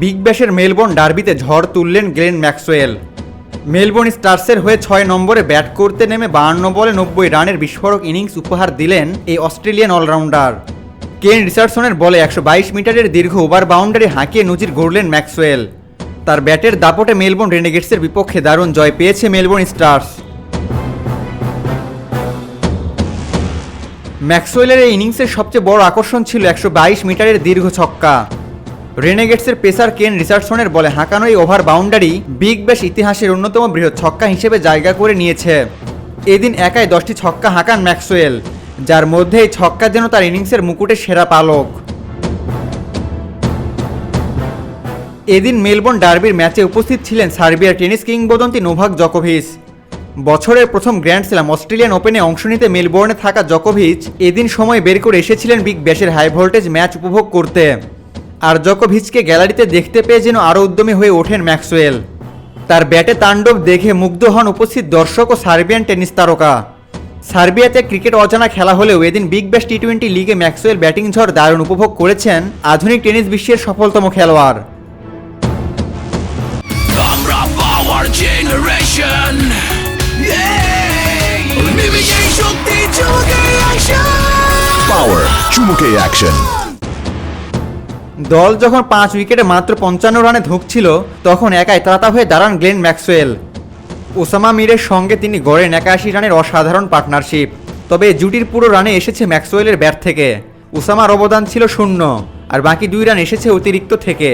Big ব্যাশের Melbourne ডার্বিতে ঝড় তুললেন Glenn Maxwell. Melbourne স্টার্সের হয়ে ছয় নম্বরে ব্যাট করতে নেমে বাহান্ন বলে নব্বই রানের বিস্ফোরক ইনিংস উপহার দিলেন এই অস্ট্রেলিয়ান অলরাউন্ডার। কেন রিচার্ডসনের বলে একশো বাইশ মিটারের দীর্ঘ ওভার বাউন্ডারি হাঁকিয়ে নজির গড়লেন ম্যাক্সওয়েল। তার ব্যাটের দাপটে মেলবোর্ন রেনেগেটসের বিপক্ষে দারুণ জয় পেয়েছে মেলবোর্ন স্টার্স। ম্যাক্সওয়েলের এই ইনিংসের সবচেয়ে বড় আকর্ষণ ছিল একশো বাইশ মিটারের দীর্ঘ ছক্কা। রেনেগেটসের পেসার কেন রিচার্ডসনের বলে হাঁকানো এই ওভার বাউন্ডারি বিগ ব্যাশ ইতিহাসের অন্যতম বৃহৎ ছক্কা হিসেবে জায়গা করে নিয়েছে। এদিন একাই দশটি ছক্কা হাঁকান ম্যাক্সওয়েল, যার মধ্যে এই ছক্কা যেন তার ইনিংসের মুকুটের সেরা পালক। এদিন মেলবোর্ন ডার্বির ম্যাচে উপস্থিত ছিলেন সার্বিয়ার টেনিস কিংবদন্তি নোভাক জকোভিচ। বছরের প্রথম গ্র্যান্ড স্ল্যাম অস্ট্রেলিয়ান ওপেনে অংশ নিতে মেলবোর্নে থাকা জকোভিচ এদিন সময় বের করে এসেছিলেন বিগ ব্যাশের হাই ভোল্টেজ ম্যাচ উপভোগ করতে। আর জকোভিচকে গ্যালারিতে দেখতে পেয়ে যেন আরও উদ্যমী হয়ে ওঠেন ম্যাক্সওয়েল। তার ব্যাটে তাণ্ডব দেখে মুগ্ধ হন উপস্থিত দর্শক ও সার্বিয়ান টেনিস তারকা। সার্বিয়াতে ক্রিকেট অজানা খেলা হলেও এদিন বিগ ব্যাশ টি টোয়েন্টি লিগে ম্যাক্সওয়েল ব্যাটিং ঝড় দারুণ উপভোগ করেছেন আধুনিক টেনিস বিশ্বের সফলতম খেলোয়াড়। অ্যাকশন চুমুকে অ্যাকশন দল যখন পাঁচ উইকেটে মাত্র পঞ্চান্ন রানে ধুঁকছিল, তখন একাই ত্রাতা হয়ে দাঁড়ান গ্লেন ম্যাক্সওয়েল। ওসামা মিরের সঙ্গে তিনি গড়েন একাশি রানের অসাধারণ পার্টনারশিপ। তবে জুটির পুরো রানে এসেছে ম্যাক্সওয়েলের ব্যাট থেকে। ওসামার অবদান ছিল শূন্য, আর বাকি দুই রান এসেছে অতিরিক্ত থেকে।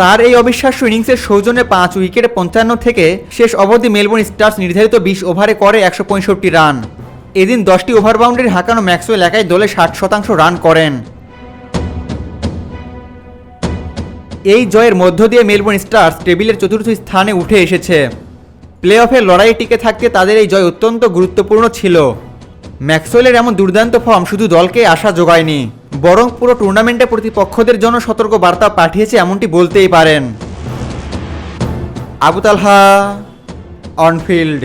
তার এই অবিশ্বাস্য ইনিংসের সৌজন্যে পাঁচ উইকেটে পঞ্চান্ন থেকে শেষ অবধি মেলবোর্ন স্টার্স নির্ধারিত বিশ ওভারে করে একশো পঁয়ষট্টি রান। এদিন দশটি ওভার বাউন্ডারি হাঁকানো ম্যাক্সওয়েল একাই দলে ষাট শতাংশ রান করেন। এই জয়ের মধ্য দিয়ে মেলবোর্ন স্টার্স টেবিলের চতুর্থ স্থানে উঠে এসেছে। প্লে অফের লড়াই টিকে থাকতে তাদের এই জয় অত্যন্ত গুরুত্বপূর্ণ ছিল। ম্যাক্সওয়েলের এমন দুর্দান্ত ফর্ম শুধু দলকে আশা যোগায়নি বরং পুরো টুর্নামেন্টে প্রতিপক্ষদের জন্য সতর্ক বার্তা পাঠিয়েছে এমনটি বলতেই পারেন। Abu Talha, on field.